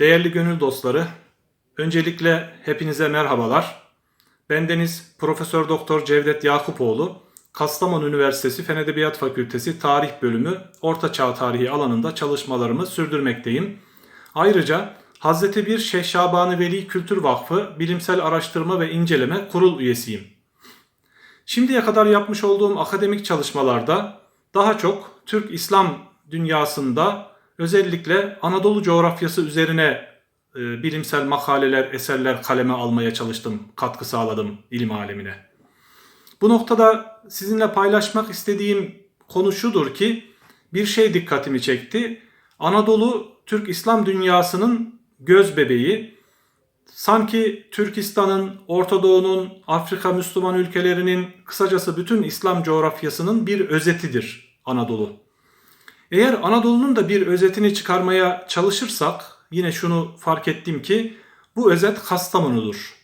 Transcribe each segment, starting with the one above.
Değerli gönül dostları, öncelikle hepinize merhabalar. Bendeniz Profesör Doktor Cevdet Yakupoğlu, Kastamonu Üniversitesi Fen Edebiyat Fakültesi Tarih Bölümü Orta Çağ Tarihi alanında çalışmalarımı sürdürmekteyim. Ayrıca Hazreti Bir Şeyh Şabani Veli Kültür Vakfı Bilimsel Araştırma ve İnceleme Kurul üyesiyim. Şimdiye kadar yapmış olduğum akademik çalışmalarda daha çok Türk İslam dünyasında özellikle Anadolu coğrafyası üzerine e, bilimsel makaleler, eserler kaleme almaya çalıştım, katkı sağladım ilim alemine. Bu noktada sizinle paylaşmak istediğim konu şudur ki bir şey dikkatimi çekti. Anadolu Türk İslam dünyasının göz bebeği. Sanki Türkistan'ın, Orta Doğu'nun, Afrika Müslüman ülkelerinin, kısacası bütün İslam coğrafyasının bir özetidir Anadolu. Eğer Anadolu'nun da bir özetini çıkarmaya çalışırsak yine şunu fark ettim ki bu özet Kastamonu'dur.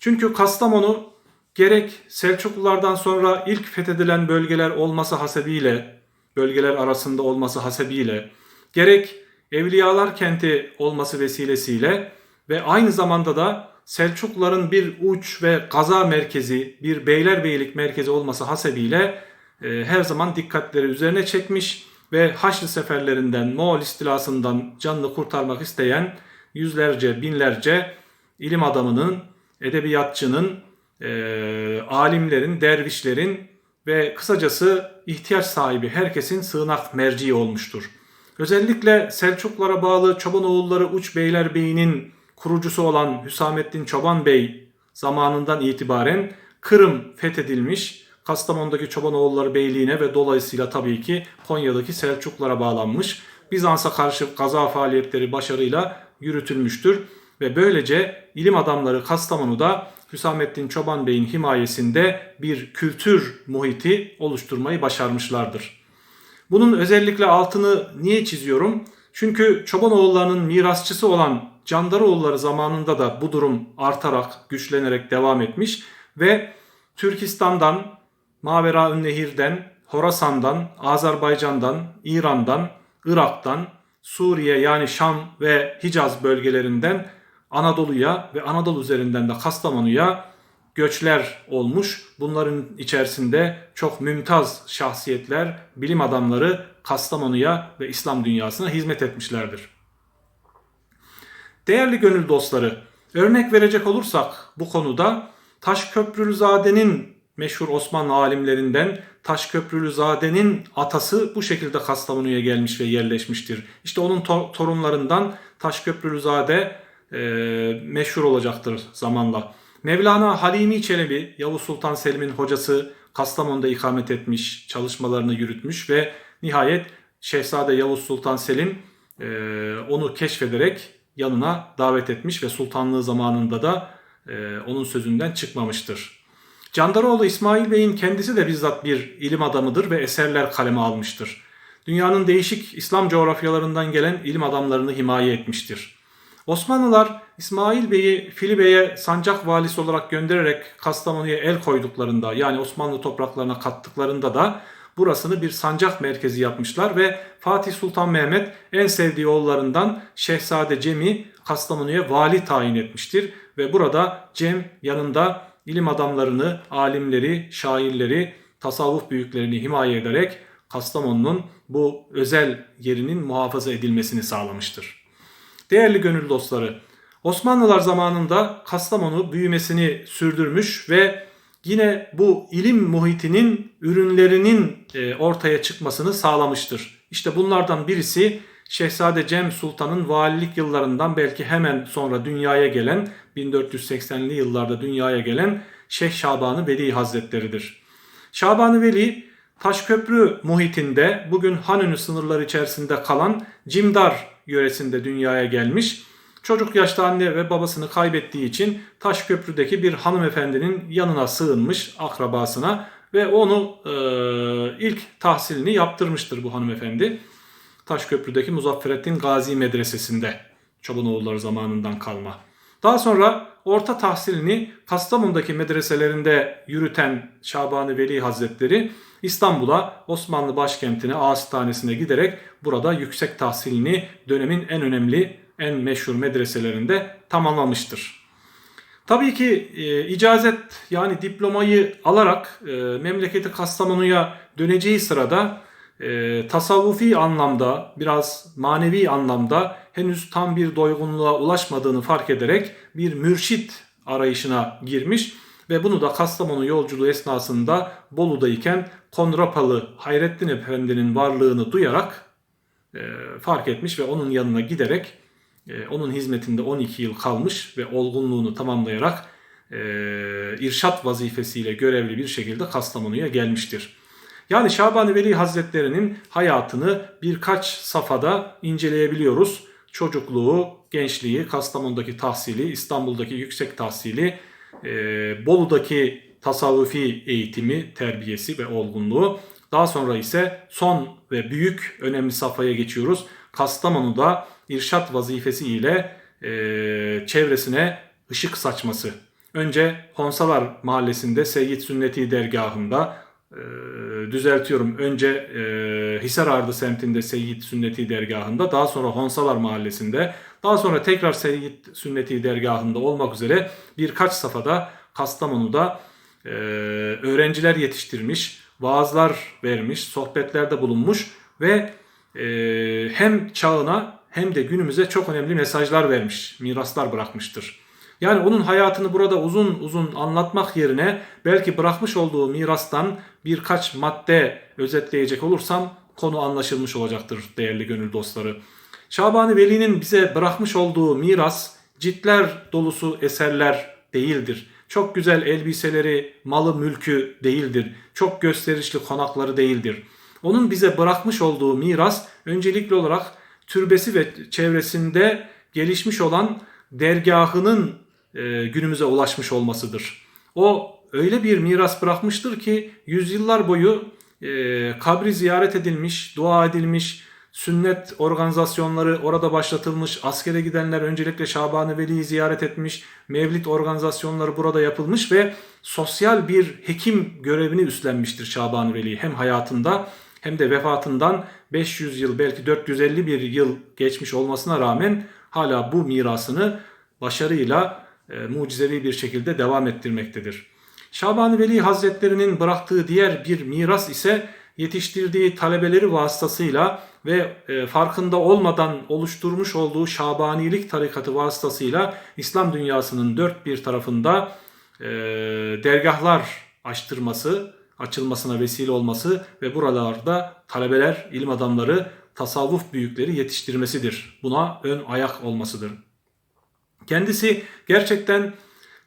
Çünkü Kastamonu gerek Selçuklulardan sonra ilk fethedilen bölgeler olması hasebiyle, bölgeler arasında olması hasebiyle, gerek Evliyalar kenti olması vesilesiyle ve aynı zamanda da Selçukluların bir uç ve gaza merkezi, bir beylerbeylik merkezi olması hasebiyle e, her zaman dikkatleri üzerine çekmiş ve Haçlı seferlerinden, Moğol istilasından canını kurtarmak isteyen yüzlerce, binlerce ilim adamının, edebiyatçının, e, alimlerin, dervişlerin ve kısacası ihtiyaç sahibi herkesin sığınak merciği olmuştur. Özellikle Selçuklara bağlı Çobanoğulları Uç Beylerbeyi'nin kurucusu olan Hüsamettin Çoban Bey zamanından itibaren Kırım fethedilmiş, Kastamonu'daki Çobanoğulları Beyliğine ve dolayısıyla tabii ki Konya'daki Selçuklara bağlanmış. Bizans'a karşı gaza faaliyetleri başarıyla yürütülmüştür ve böylece ilim adamları Kastamonu'da Hüsamettin Çoban Bey'in himayesinde bir kültür muhiti oluşturmayı başarmışlardır. Bunun özellikle altını niye çiziyorum? Çünkü Çobanoğullarının mirasçısı olan Candaroğulları zamanında da bu durum artarak, güçlenerek devam etmiş ve Türkistan'dan, Mavera Nehir'den, Horasan'dan, Azerbaycan'dan, İran'dan, Irak'tan, Suriye yani Şam ve Hicaz bölgelerinden Anadolu'ya ve Anadolu üzerinden de Kastamonu'ya göçler olmuş. Bunların içerisinde çok mümtaz şahsiyetler, bilim adamları Kastamonu'ya ve İslam dünyasına hizmet etmişlerdir. Değerli gönül dostları, örnek verecek olursak bu konuda Taşköprülüzade'nin meşhur Osmanlı alimlerinden Taşköprülüzade'nin atası bu şekilde Kastamonu'ya gelmiş ve yerleşmiştir. İşte onun to- torunlarından Taşköprülüzade e, meşhur olacaktır zamanla. Mevlana Halimi Çelebi, Yavuz Sultan Selim'in hocası Kastamonu'da ikamet etmiş, çalışmalarını yürütmüş ve nihayet Şehzade Yavuz Sultan Selim e, onu keşfederek yanına davet etmiş ve sultanlığı zamanında da e, onun sözünden çıkmamıştır. Candaroğlu İsmail Bey'in kendisi de bizzat bir ilim adamıdır ve eserler kaleme almıştır. Dünyanın değişik İslam coğrafyalarından gelen ilim adamlarını himaye etmiştir. Osmanlılar İsmail Bey'i Fili Bey'e sancak valisi olarak göndererek Kastamonu'ya el koyduklarında yani Osmanlı topraklarına kattıklarında da burasını bir sancak merkezi yapmışlar ve Fatih Sultan Mehmet en sevdiği oğullarından Şehzade Cem'i Kastamonu'ya vali tayin etmiştir ve burada Cem yanında ilim adamlarını, alimleri, şairleri, tasavvuf büyüklerini himaye ederek Kastamonu'nun bu özel yerinin muhafaza edilmesini sağlamıştır. Değerli gönül dostları, Osmanlılar zamanında Kastamonu büyümesini sürdürmüş ve yine bu ilim muhitinin ürünlerinin e, ortaya çıkmasını sağlamıştır. İşte bunlardan birisi Şehzade Cem Sultan'ın valilik yıllarından belki hemen sonra dünyaya gelen 1480'li yıllarda dünyaya gelen Şeyh Şabanı Veli Hazretleridir. Şabanı Veli Taşköprü muhitinde bugün Hanönü sınırları içerisinde kalan Cimdar yöresinde dünyaya gelmiş. Çocuk yaşta anne ve babasını kaybettiği için Taşköprü'deki bir hanımefendinin yanına sığınmış akrabasına ve onu e, ilk tahsilini yaptırmıştır bu hanımefendi. Taşköprü'deki Muzafferettin Gazi Medresesi'nde Çobanoğulları zamanından kalma. Daha sonra orta tahsilini Kastamonu'daki medreselerinde yürüten Şabani Veli Hazretleri İstanbul'a Osmanlı başkentine Ağastanesine giderek burada yüksek tahsilini dönemin en önemli en meşhur medreselerinde tamamlamıştır. Tabii ki e, icazet yani diplomayı alarak e, memleketi Kastamonu'ya döneceği sırada e, tasavvufi anlamda biraz manevi anlamda henüz tam bir doygunluğa ulaşmadığını fark ederek bir mürşit arayışına girmiş ve bunu da Kastamonu yolculuğu esnasında Bolu'dayken Kondrapalı Hayrettin Efendi'nin varlığını duyarak e, fark etmiş ve onun yanına giderek e, onun hizmetinde 12 yıl kalmış ve olgunluğunu tamamlayarak e, irşat vazifesiyle görevli bir şekilde Kastamonu'ya gelmiştir. Yani Şabani Veli Hazretleri'nin hayatını birkaç safhada inceleyebiliyoruz. Çocukluğu, gençliği, Kastamonu'daki tahsili, İstanbul'daki yüksek tahsili, e, Bolu'daki tasavvufi eğitimi, terbiyesi ve olgunluğu. Daha sonra ise son ve büyük önemli safhaya geçiyoruz. Kastamonu'da irşat vazifesi ile e, çevresine ışık saçması. Önce Honsalar Mahallesi'nde Seyyid Sünneti dergahında düzeltiyorum. Önce e, Hisarardı semtinde Seyyid Sünneti dergahında, daha sonra Honsalar Mahallesi'nde, daha sonra tekrar Seyyid Sünneti dergahında olmak üzere birkaç safhada Kastamonu'da e, öğrenciler yetiştirmiş, vaazlar vermiş, sohbetlerde bulunmuş ve e, hem çağına hem de günümüze çok önemli mesajlar vermiş, miraslar bırakmıştır. Yani onun hayatını burada uzun uzun anlatmak yerine belki bırakmış olduğu mirastan birkaç madde özetleyecek olursam konu anlaşılmış olacaktır değerli gönül dostları. Şabani Veli'nin bize bırakmış olduğu miras ciltler dolusu eserler değildir. Çok güzel elbiseleri, malı, mülkü değildir. Çok gösterişli konakları değildir. Onun bize bırakmış olduğu miras öncelikli olarak türbesi ve çevresinde gelişmiş olan dergahının e, günümüze ulaşmış olmasıdır. O öyle bir miras bırakmıştır ki yüzyıllar boyu e, kabri ziyaret edilmiş, dua edilmiş, sünnet organizasyonları orada başlatılmış, askere gidenler öncelikle Şaban-ı Veli'yi ziyaret etmiş, mevlid organizasyonları burada yapılmış ve sosyal bir hekim görevini üstlenmiştir Şaban-ı Veli hem hayatında hem de vefatından 500 yıl belki 451 yıl geçmiş olmasına rağmen hala bu mirasını başarıyla e, mucizevi bir şekilde devam ettirmektedir. Şaban-ı Veli Hazretlerinin bıraktığı diğer bir miras ise yetiştirdiği talebeleri vasıtasıyla ve e, farkında olmadan oluşturmuş olduğu Şabanilik tarikatı vasıtasıyla İslam dünyasının dört bir tarafında e, dergahlar açtırması, açılmasına vesile olması ve buralarda talebeler, ilim adamları, tasavvuf büyükleri yetiştirmesidir. Buna ön ayak olmasıdır. Kendisi gerçekten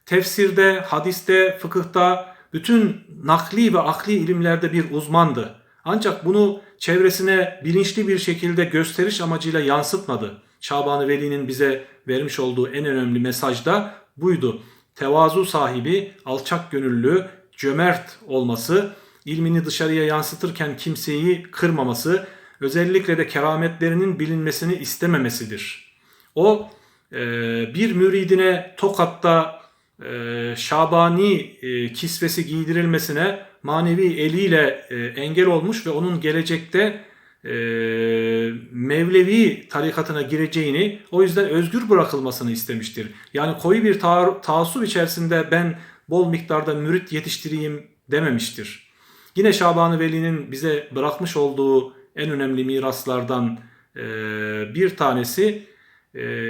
tefsirde, hadiste, fıkıhta, bütün nakli ve akli ilimlerde bir uzmandı. Ancak bunu çevresine bilinçli bir şekilde gösteriş amacıyla yansıtmadı. Şaban-ı Veli'nin bize vermiş olduğu en önemli mesaj da buydu. Tevazu sahibi, alçak gönüllü, cömert olması, ilmini dışarıya yansıtırken kimseyi kırmaması, özellikle de kerametlerinin bilinmesini istememesidir. O bir müridine Tokat'ta e, Şabani e, kisvesi giydirilmesine manevi eliyle engel olmuş ve onun gelecekte Mevlevi tarikatına gireceğini o yüzden özgür bırakılmasını istemiştir. Yani koyu bir ta taassup içerisinde ben bol miktarda mürit yetiştireyim dememiştir. Yine Şaban-ı Veli'nin bize bırakmış olduğu en önemli miraslardan bir tanesi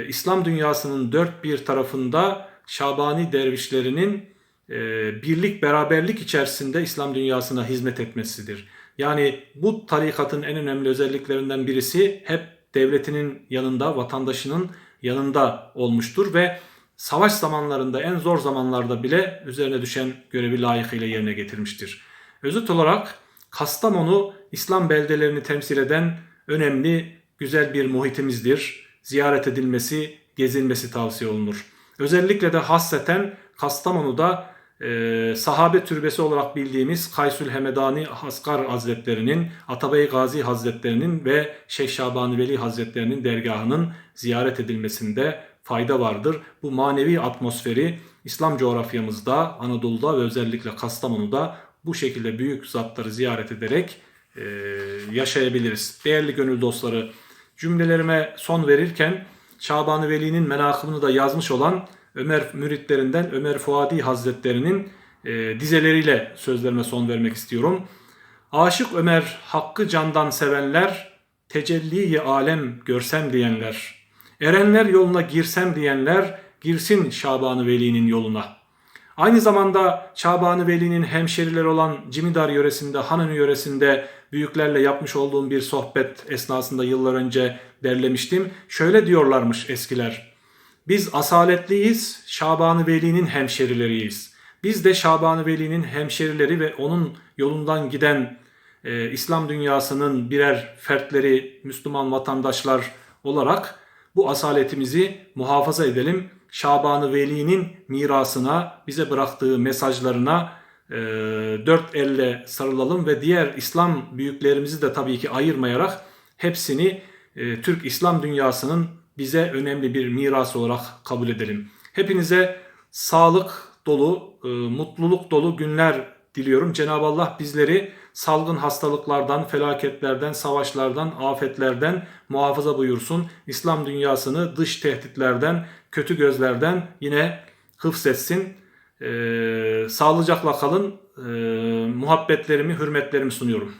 İslam dünyasının dört bir tarafında Şabani dervişlerinin e, birlik beraberlik içerisinde İslam dünyasına hizmet etmesidir. Yani bu tarikatın en önemli özelliklerinden birisi hep devletinin yanında, vatandaşının yanında olmuştur ve savaş zamanlarında en zor zamanlarda bile üzerine düşen görevi layıkıyla yerine getirmiştir. Özet olarak Kastamonu İslam beldelerini temsil eden önemli güzel bir muhitimizdir. Ziyaret edilmesi, gezilmesi tavsiye olunur. Özellikle de hasseten Kastamonu'da e, sahabe türbesi olarak bildiğimiz Kaysül Hemedani Haskar Hazretlerinin, Atabey Gazi Hazretlerinin ve Şeyh Şabani Veli Hazretlerinin dergahının ziyaret edilmesinde fayda vardır. Bu manevi atmosferi İslam coğrafyamızda, Anadolu'da ve özellikle Kastamonu'da bu şekilde büyük zatları ziyaret ederek e, yaşayabiliriz. Değerli gönül dostları, cümlelerime son verirken Şaban-ı Veli'nin menakımını da yazmış olan Ömer müritlerinden Ömer Fuadi Hazretleri'nin e, dizeleriyle sözlerime son vermek istiyorum. Aşık Ömer hakkı candan sevenler, tecelli alem görsem diyenler, erenler yoluna girsem diyenler, girsin Şaban-ı Veli'nin yoluna. Aynı zamanda Şaban-ı Veli'nin hemşerileri olan Cimidar yöresinde, Hanını yöresinde büyüklerle yapmış olduğum bir sohbet esnasında yıllar önce derlemiştim. Şöyle diyorlarmış eskiler. Biz asaletliyiz, Şaban-ı Veli'nin hemşerileriyiz. Biz de Şaban-ı Veli'nin hemşerileri ve onun yolundan giden e, İslam dünyasının birer fertleri, Müslüman vatandaşlar olarak bu asaletimizi muhafaza edelim. Şaban-ı Veli'nin mirasına, bize bıraktığı mesajlarına e, dört elle sarılalım ve diğer İslam büyüklerimizi de tabii ki ayırmayarak hepsini e, Türk İslam dünyasının bize önemli bir mirası olarak kabul edelim. Hepinize sağlık dolu, e, mutluluk dolu günler diliyorum. Cenab-ı Allah bizleri salgın hastalıklardan, felaketlerden, savaşlardan, afetlerden muhafaza buyursun. İslam dünyasını dış tehditlerden, kötü gözlerden yine hıfzetsin. Ee, sağlıcakla kalın. Ee, muhabbetlerimi, hürmetlerimi sunuyorum.